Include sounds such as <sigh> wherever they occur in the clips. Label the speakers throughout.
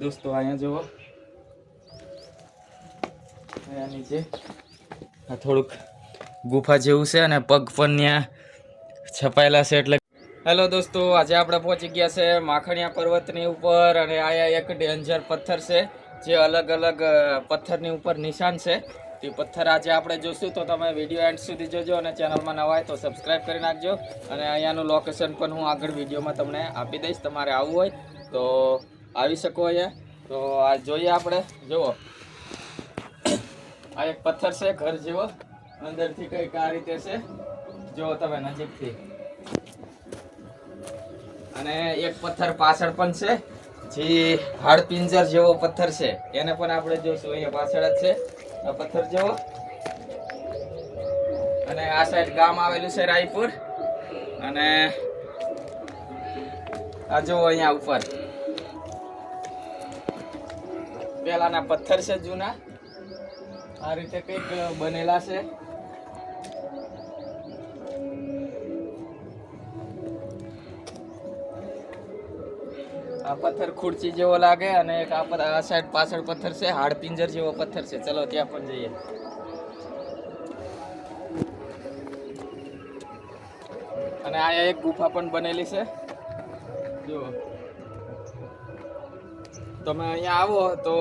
Speaker 1: દોસ્તો, અહીંયા જુઓ. અહીંયા નીચે. આ થોડુંક ગુફા જેવું છે અને પગ પણ ત્યાં છપાયેલા છે એટલે હેલો દોસ્તો, આજે આપણે પહોંચી ગયા છે માખણિયા પર્વતની ઉપર અને આયા એક ડેન્જર પથ્થર છે, જે અલગ અલગ પથ્થરની ઉપર નિશાન છે. તે પથ્થર આજે આપણે જોશું, તો તમે વીડિયો એન્ડ સુધી જોજો અને ચેનલમાં નવા હોય તો સબસ્ક્રાઇબ કરી નાખજો. અને અહીંયાનું લોકેશન પણ હું આગળ વિડીયોમાં તમને આપી દઈશ, તમારે આવવું હોય તો આવી શકો અહીંયા. તો આ જોઈએ આપણે. જુઓ. આ એક પથ્થર છે, ઘર જેવો. અંદરથી કંઈક આ રીતે છે. જુઓ તમે નજીકથી. અને એક પથ્થર પાછળ પણ છે, જે હાડપિંજર જેવો પથ્થર છે. એને પણ આપણે જોઈશું, અહીંયા પાછળ જ છે. આ પથ્થર જેવો. અને આ સાઈડ ગામ આવેલું છે, રાયપુર. અને આ જુઓ અહીંયા ઉપર. પેલાના પથ્થર છે જૂના. આ રીતે કંઈક બનેલા છે. આ પથ્થર ખુરચી જેવો લાગે અને એક આ સાઈડ પાછળ પથ્થર છે, હાડપિંજર જેવો પથ્થર છે. ચલો, ત્યાં પણ જઈએ. અને આ એક ગુફા પણ બનેલી છે. જુઓ. તમે અહીંયા આવો તો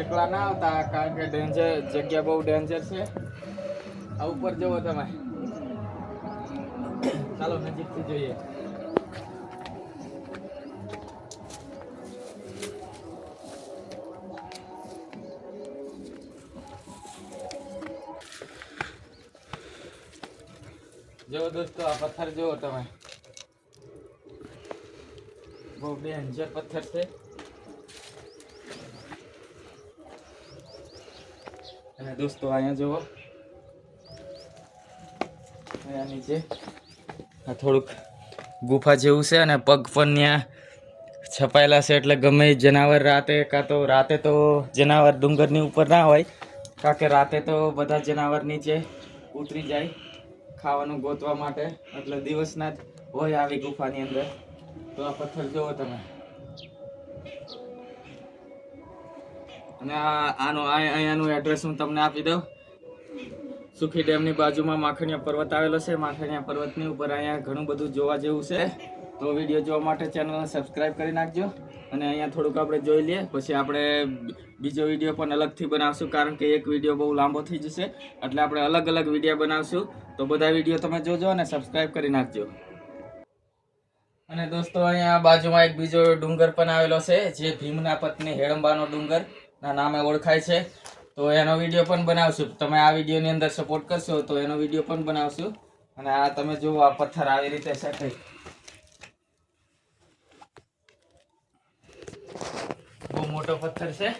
Speaker 1: એકલા ના આવતા, કારણ કે ડેન્જર જગ્યા બહુ ડેન્જર છે. આ ઉપર જુઓ તમે. ચાલો, નજીકથી જોઈએ. જો દોસ્તો, આ પથ્થર જુઓ તમે. બહુ ડેન્જર પથ્થર છે. અને દોસ્તો, અહીંયા જુઓ. અહીંયા નીચે. આ થોડુંક ગુફા જેવું છે અને પગ પણ ત્યાં છપાયેલા છે, એટલે ગમે જનાવર રાતે કાં તો રાતે તો જનાવર ડુંગરની ઉપર ના હોય કારણ કે રાતે તો બધા જનાવર નીચે ઉતરી જાય ખાવાનું ગોતવા માટે, એટલે દિવસના જ હોય આવી ગુફાની અંદર. તો આ પથ્થર જુઓ તમે. અને આનું અહીંયાનું એડ્રેસ હું તમને આપી દઉં. સુખી ડેમની બાજુમાં માખણીયા પર્વત આવેલો છે. માખણીયા પર્વતની ઉપર અહીંયા ઘણું બધું જોવા જેવું છે. તો વીડિયો જોવા માટે ચેનલને સબસ્ક્રાઈબ કરી નાખજો. અને અહીંયા થોડુંક આપણે જોઈ લઈએ. પછી આપણે બીજો વીડિયો પણ અલગથી બનાવશું, કારણ કે એક વીડિયો બહુ લાંબો થઈ જશે. એટલે આપણે અલગ અલગ વીડિયો બનાવશું. તો બધા વીડિયો તમે જોજો અને સબસ્ક્રાઈબ કરી નાખજો. અને દોસ્તો, અહીંયા બાજુમાં એક બીજો ડુંગર પણ આવેલો છે, જે ભીમના પત્ની હેડંબાનો ડુંગર. ના નામે ઓળખાય છે. તો એનો વીડિયો પણ બનાવશું. તમે આ વિડીયોની અંદર સપોર્ટ કરશો, તો એનો વીડિયો પણ બનાવશું. અને આ તમે જુઓ, આ પથ્થર આવી રીતે છે બહુ મોટો પથ્થર છે.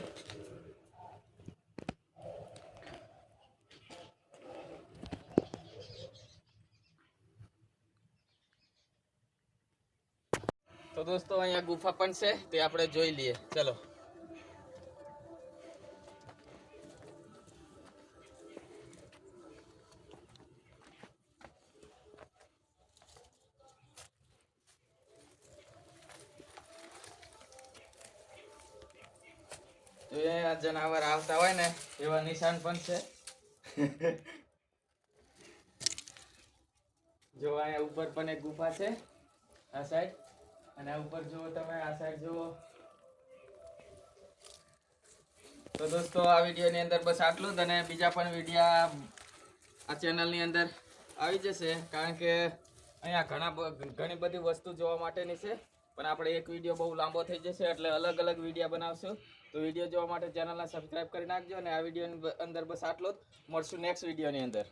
Speaker 1: તો દોસ્તો, અહીંયા ગુફા પણ છે, તે આપણે જોઈ લઈએ. ચલો. તો એ આ જનાવર આવતા હોય ને એવા નિશાન પણ છે. <laughs> જો અહીંયા ઉપર પણ એક ગુફા છે આ સાઈડ અને આ ઉપર જુઓ તમે આ સાઈડ જુઓ. તો દોસ્તો આ વિડીયોની અંદર બસ આટલું જ અને બીજા પણ વિડીયા આ ચેનલની અંદર આવી જશે કારણ કે અહીંયા ઘણા ઘણી બધી વસ્તુ જોવા માટેની છે. પણ આપણે એક વીડિયો બહુ લાંબો થઈ જશે એટલે અલગ અલગ વીડિયો બનાવશું. તો વીડિયો જોવા માટે ચેનલને સબસ્ક્રાઈબ કરી નાખજો અને આ વિડીયોની અંદર બસ આટલો જ. મળશું નેક્સ્ટ વિડીયોની અંદર.